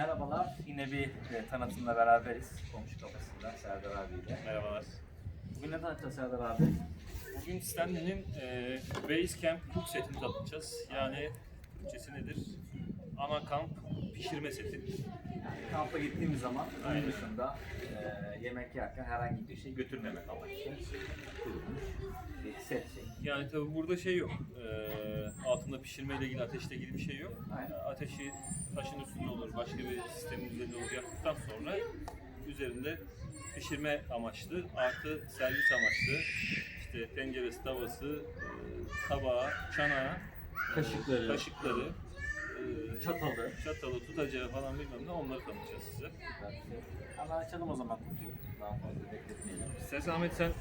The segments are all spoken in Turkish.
Merhabalar. Yine bir e, tanıtımla beraberiz. Komşu kafasında Serdar abiyle. Merhabalar. Bugün ne tanıtacağız Serdar abi? Bugün Stanley'nin e, Basecamp Cook setini tanıtacağız. Yani Türkçesi nedir? Ana kamp pişirme seti. Yani kampa gittiğimiz zaman onun Aynen. dışında e, yemek yerken herhangi bir şey götürmemek amaçlı kurulmuş bir set şey. Yani tabi burada şey yok. E, altında pişirmeyle ilgili ateşle ilgili bir şey yok. Aynen. Ateşi taşın üstünde olur, başka bir sistemin üzerinde olur yaktıktan sonra üzerinde pişirme amaçlı artı servis amaçlı işte tenceresi, tavası, e, tabağı, çanağı, Kaşıkları, kaşıkları, e, çatalı. çatalı, tutacağı falan bilmem ne onları tanıtacağız size. Hemen açalım o zaman kutuyu. Daha fazla bekletmeyelim. İstersen Ahmet sen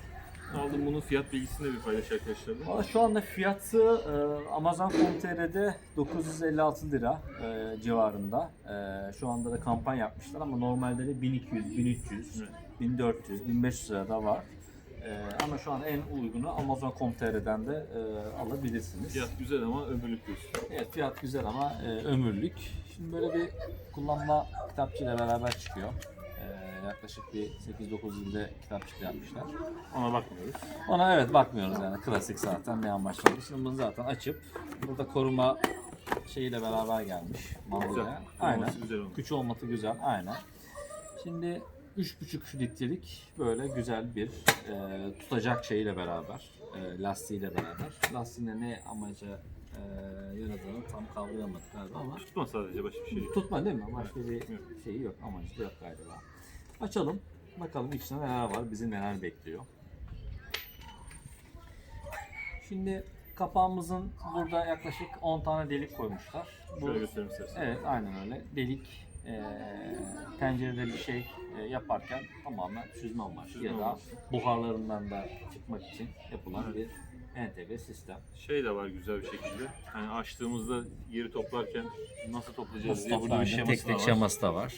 aldın bunun fiyat bilgisini de bir paylaş arkadaşlarla. Valla şu anda fiyatı e, Amazon.com.tr'de 956 lira e, civarında. E, şu anda da kampanya yapmışlar ama normalde de 1200, 1300, Evet. 1400, 1500 lira da var. E, ama şu an en uygunu Amazon.com.tr'den de e, alabilirsiniz. Fiyat güzel ama ömürlük diyorsun. Evet fiyat güzel ama e, ömürlük. Şimdi böyle bir kullanma kitapçıyla beraber çıkıyor. Yaklaşık bir 8-9 yılda kitapçık yapmışlar. Ona bakmıyoruz. Ona evet bakmıyoruz yani klasik zaten ne olduğu. Şimdi bunu zaten açıp burada koruma şeyiyle beraber gelmiş. Güzel. Aynen. Olması güzel olmuş. Küçük olması güzel. Aynen. Şimdi 3,5 litrelik böyle güzel bir e, tutacak şeyiyle beraber, e, lastiğiyle beraber. Lastiğinde ne amaca e, yaradığını tam kavrayamadık galiba ama Tutma sadece başka bir şey yok. tutma değil mi? Başka bir şeyi yok, amacı da yok galiba. Açalım. Bakalım içinde neler var, bizi neler bekliyor. Şimdi kapağımızın burada yaklaşık 10 tane delik koymuşlar. Şöyle göstereyim istersen. evet aynen öyle. Delik e, tencerede bir şey e, yaparken tamamen süzme amaçlı Süzme ya da amaçlı. buharlarından da çıkmak için yapılan Evet. bir entegre sistem. Şey de var güzel bir şekilde. Hani açtığımızda geri toplarken nasıl toplayacağız Nasıl diye burada bir şeması tek tek da var. şeması da var.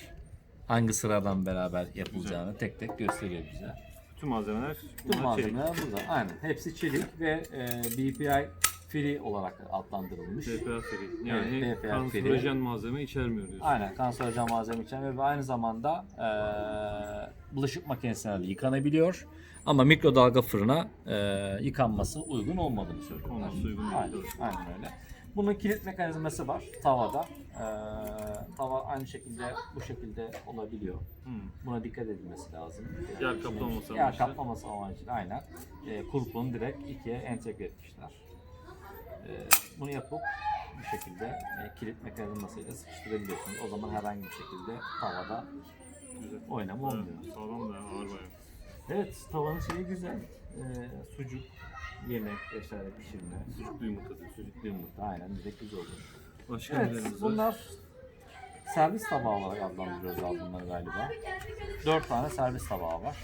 Hangi sıradan beraber yapılacağını tek tek gösteriyor bize. Bütün malzemeler Tüm bunlar çelik. malzemeler burada. Aynen. Hepsi çelik ve e, BPI free olarak adlandırılmış. BPA seri. Yani Evet, BPA kanserojen malzeme içermiyor diyorsun. Aynen kanserojen malzeme içeren ve aynı zamanda e, bulaşık makinesine de yıkanabiliyor. Ama mikrodalga fırına e, yıkanması uygun olmadığını söylüyorlar. Olması uygun değil, Aynen, doğru. aynen öyle. Bunun kilit mekanizması var tavada. E, tava aynı şekilde bu şekilde olabiliyor. Hmm. Buna dikkat edilmesi lazım. Yer kaplaması Yer amaçlı. kaplaması amaçlı aynen. E, kulpunu direkt ikiye entegre etmişler. E, bunu yapıp bu şekilde e, kilit mekanizmasıyla sıkıştırabiliyorsunuz. O zaman herhangi bir şekilde tavada oynama olmuyor. Evet, sağlam da ağır bayağı. Evet, tavanın şeyi güzel. E, sucuk, yemek vesaire pişirme. Sucuklu yumurta diyorsun. Sucuklu yumurta aynen direkt güzel olur. Başka Evet, nelerimiz var? bunlar servis tabağı olarak adlandırıyoruz abi bunları galiba. Dört tane servis tabağı var.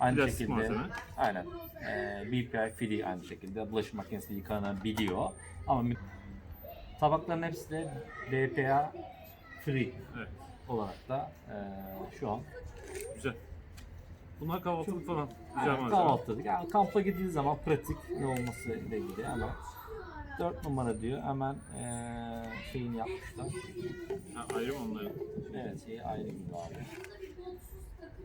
Aynı Plastik şekilde, malzeme. aynen. Ee, BPI free aynı şekilde bulaşık makinesi yıkanabiliyor. Ama mi- tabakların hepsi de BPA free Evet. olarak da e, şu an Güzel. Bunlar kahvaltılık falan. Güzel yani malzeme. kahvaltılık. Yani kampa gidildiği zaman pratik ne olması ile ilgili ama 4 numara diyor hemen e, şeyini yapmışlar. Ha, ayrı mı onların? Evet şeyi ayrı gibi abi.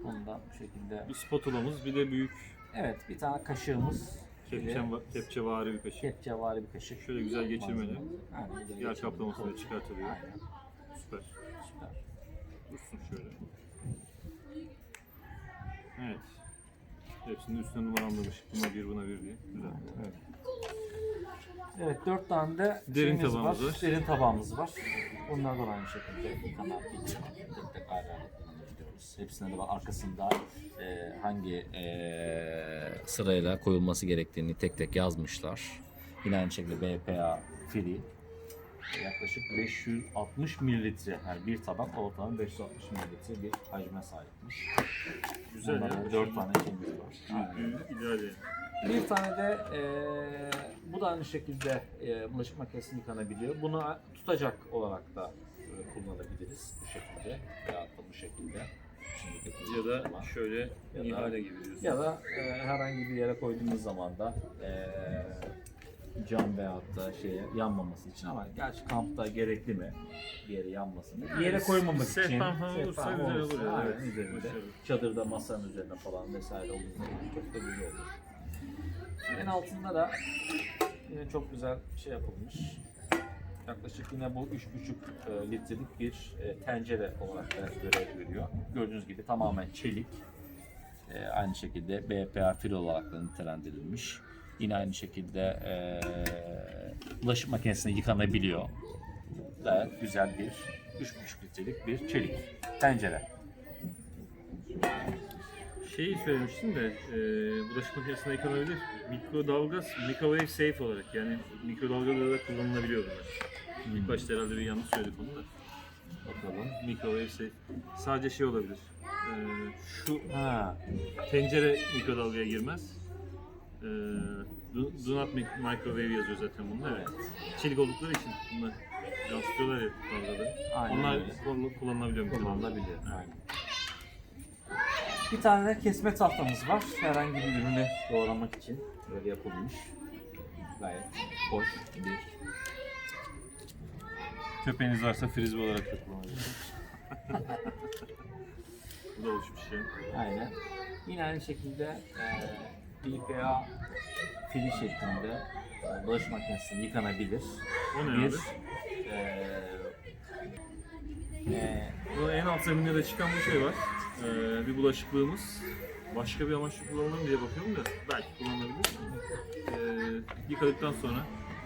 Onu da bu şekilde. Bir spatulamız bir de büyük Evet bir tane kaşığımız. kepçe, kepçevari bir kaşık. Kepçevari bir kaşık. Şöyle güzel geçirmeli. Aynen, güzel Yer geçirmeli. kaplaması da çıkartılıyor. Aynen Süper. süper. Dursun şöyle. Evet. Hepsinin üstüne numaramlamış. Buna bir buna bir diye. Güzel. Evet. Evet dört tane de Derin şeyimiz tabağımız var. Derin tabağımız var. Bunlar da aynı şekilde yıkanan bir tek tek ayrı ayrı kullanabiliyoruz. Hepsinde de var arkasında e, hangi e, sırayla koyulması gerektiğini tek tek yazmışlar. Yine aynı şekilde BPA free. Yaklaşık 560 mililitre yani bir tabak ortalama 560 mililitre bir hacme sahipmiş. Güzel Bunlarda ya. dört tane şeyimiz var. İdeal yani. Bir tane de eee, bu da aynı şekilde eee bulaşık makinesi yıkanabiliyor. Bunu tutacak olarak da e, kullanabiliriz bu şekilde veya da bu şekilde. Ya da ama. şöyle da- ihale gibi diyorsun. ya da e, herhangi bir yere koyduğumuz zaman da e, cam veyahut da şeye yanmaması için ama gerçi kampta gerekli mi bir yere yanmasını? Bir yere koymamak için. Sehpan falan olursa güzel olur ya, aynen, evet. üzerinde. Başarılı. Çadırda masanın üzerine falan vesaire olursa çok da güzel olur. En altında da yine çok güzel şey yapılmış. Yaklaşık yine bu 3,5 e, litrelik bir e, tencere olarak da görev görüyor. Gördüğünüz gibi tamamen çelik. E, aynı şekilde BPA fil olarak da nitelendirilmiş. Yine aynı şekilde e, bulaşık makinesinde yıkanabiliyor. Gayet güzel bir 3,5 litrelik bir çelik tencere. Şeyi söylemiştim de e, bulaşık makinesinde yıkanabilir. Mikrodalga, microwave safe olarak yani mikrodalgada da kullanılabiliyor bunlar. İlk başta herhalde bir yanlış söyledik onu da. Bakalım. Microwave safe. Sadece şey olabilir. E, şu Ha, tencere mikrodalgaya girmez. E, do, do not mi- microwave yazıyor zaten bunda. Evet. Çelik oldukları için bunlar yansıtıyorlar ya dalgada. Aynen Onlar öyle. kullan- kullanılabiliyor mikrodalgada. kullanılabilir. Aynen. Bir tane de kesme tahtamız var. Herhangi bir ürünü doğramak için böyle yapılmış. Gayet hoş bir Köpeğiniz varsa frisbee olarak da kullanabilirsiniz. Bu da hoş bir şey. Aynen. Yine aynı şekilde e, BPA fili şeklinde e, bulaşık makinesinde yıkanabilir. O ne bir abi? e, e, Bu en alt zeminde de çıkan bir şey var. Ee, bir bulaşıklığımız. Başka bir amaçla kullanılır mı diye bakıyorum da belki kullanılabilir. Ee, yıkadıktan sonra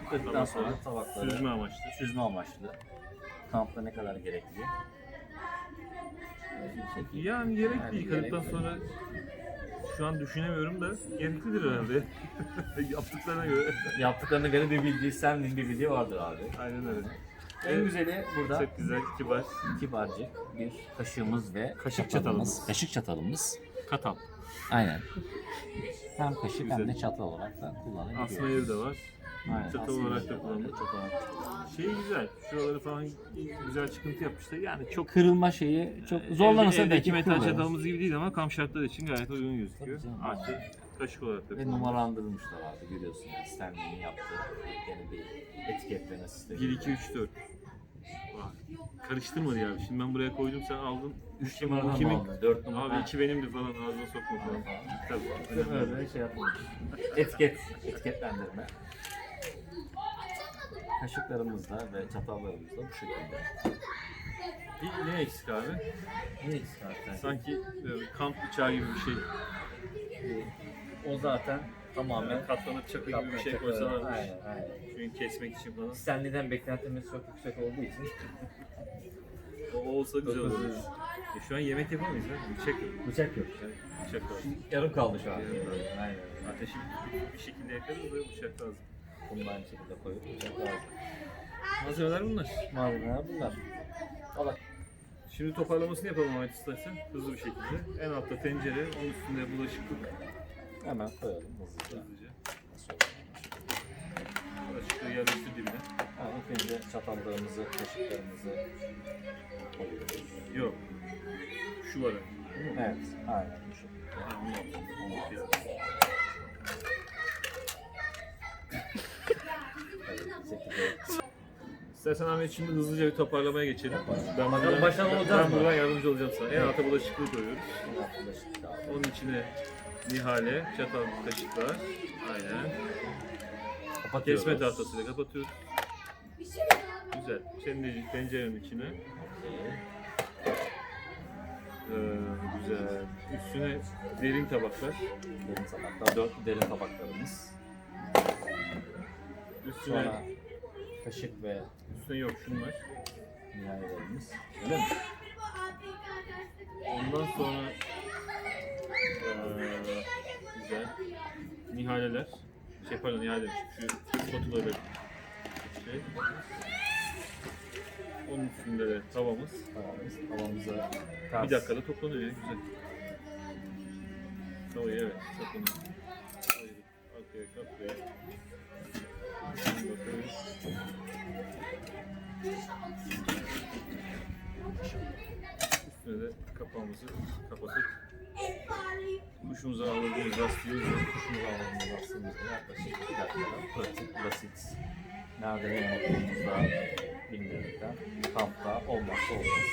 yıkadıktan sonra tabakları süzme amaçlı. süzme amaçlı. Kampta ne kadar gerekli? Yani gerekli Yani yıkadıktan gerekli. sonra şu an düşünemiyorum da gereklidir herhalde. Yaptıklarına göre. Yaptıklarına göre bir bildiği, senin bir bildiği vardır abi. Aynen öyle. En güzeli burada Çok güzel, kibar. kibarcık bir kaşığımız ve Kaşık çatalımız. Kaşık çatalımız. Katam. Aynen. Hem kaşık hem Güzel. de çatal olarak da kullanılabiliyor. Asma yeri de var. Aynen, çatal olarak da çatal olarak. Şey güzel. Şuraları falan güzel çıkıntı yapmışlar. Yani çok Kırılma şeyi çok zorlanırsa Evde- belki evdeki metal çatalımız gibi değil ama kamp şartları için gayet uygun gözüküyor. Tabii canım. Artı kaşık olarak da Ve numaralandırılmışlar abi görüyorsun yani Stanley'nin yaptığı yeni bir etiketleme sistemi. 1, 2, 3, 4. Vay. Karıştırmadı ya. Şimdi ben buraya koydum sen aldın. 3 Bu numaradan kimin? mı aldın? 4 numara. Abi iki benimdi falan ağzına sokma falan. Tabii. Öyle şey yapılmış. Etiket, etiketlendirme. Kaşıklarımız da ve çatallarımız da bu şekilde. Bir ne eksik abi? Ne eksik abi? Sanki böyle kamp bıçağı gibi bir şey. O zaten tamamen Katlanıp çakı gibi bir şey koysalarmış. Aynen aynen. Çünkü kesmek için falan. Stanley'den beklentimiz çok yüksek olduğu için O olsa güzel olur. E şu an yemek yapamayız ha. Bıçak yok. bıçak yok. Bıçak lazım. Yarım kaldı şu an. Yarım kaldı. Aynen. Ateşi bir şekilde yakarız da bıçak lazım. Bunu da aynı şekilde koyup. Malzemeler bunlar. Malzemeler bunlar. Valla Şimdi toparlamasını yapalım Ahmet istersen hızlı bir şekilde. En altta tencere, onun üstünde bulaşıklık hemen koyalım hızlıca. hızlıca. Nasıl olur? Bulaşıklığı yerleştir dibine. Ha, ilk önce çatallarımızı, kaşıklarımızı koyuyoruz. Yok. Şu var. Evet, aynen bu şekilde. Ha, bunu yapalım. Onu kes. İstersen Ahmet şimdi hızlıca bir toparlamaya geçelim. Ben buradan, ben, olacağız ben buradan yardımcı olacağım sana. En alta bulaşıklığı koyuyoruz. Onun içine nihale, çatal, kaşıklar. Aynen. Kapatıyoruz. Kesme tahtasıyla kapatıyoruz. Güzel. Şimdi tencerenin içine. Ee, güzel. Üstüne derin tabaklar. Derin tabaklar, dört derin tabaklarımız. Üstüne Sonra kaşık ve üstüne yok şunlar. nihayelerimiz. Öyle mi? Ondan sonra ee, güzel nihaleler. Şey pardon nihale demişim. Şu spatula şey. Onun üstünde de tavamız. Tavamız. Tavamıza ters. Bir dakikada toplanıyor ya güzel. Tavayı evet toplanıyor. Ayırıp arkaya kapıya. Bakıyoruz. Üstüne de kapağımızı kapatıp Kuşumuza aldığımız lastiği Kuşumuz alanında aslında yaklaşık 2 dakikada pratik, basit, nadire yanıtlarımızda bindirirken kampta olmazsa olmaz.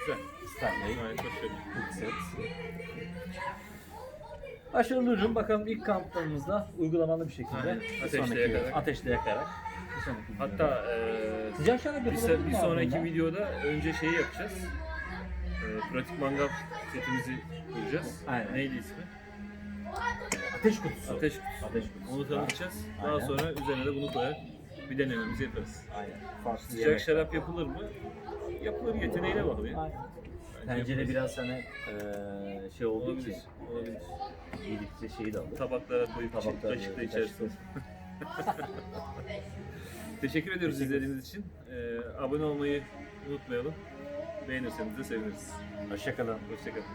güzel. Stanley Gayet başarılı. ilk set. Başarılı ürün. Bakalım ilk kamplarımızda uygulamalı bir şekilde Aynen. bir sonraki- yakarak. ateşte yakarak bir sonraki videoda- Hatta e, sıcak şarap bir, yapılabilir se- bir mi sonraki aslında? videoda önce şeyi yapacağız. E, pratik mangal setimizi kuracağız. Aynen. Neydi ismi? Ateş kutusu. Ateş kutusu. Ateş kutusu. Onu tanıtacağız. Daha Aynen. sonra üzerine de bunu koyar. Bir denememizi yaparız. Aynen. Farklı Sıcak yemek. şarap yapılır mı? Yapılır yeteneğine bağlı ya. Aynen. Yaparız. biraz hani eee şey olduğu olabilir. için Olabilir. yedikçe şeyi de alır. Tabaklara koyup Tabaklar kaşıkla böyle. Teşekkür ediyoruz Teşekkür izlediğiniz için. Ee, abone olmayı unutmayalım. Beğenirseniz de seviniriz. Hoşçakalın. Hoşçakalın.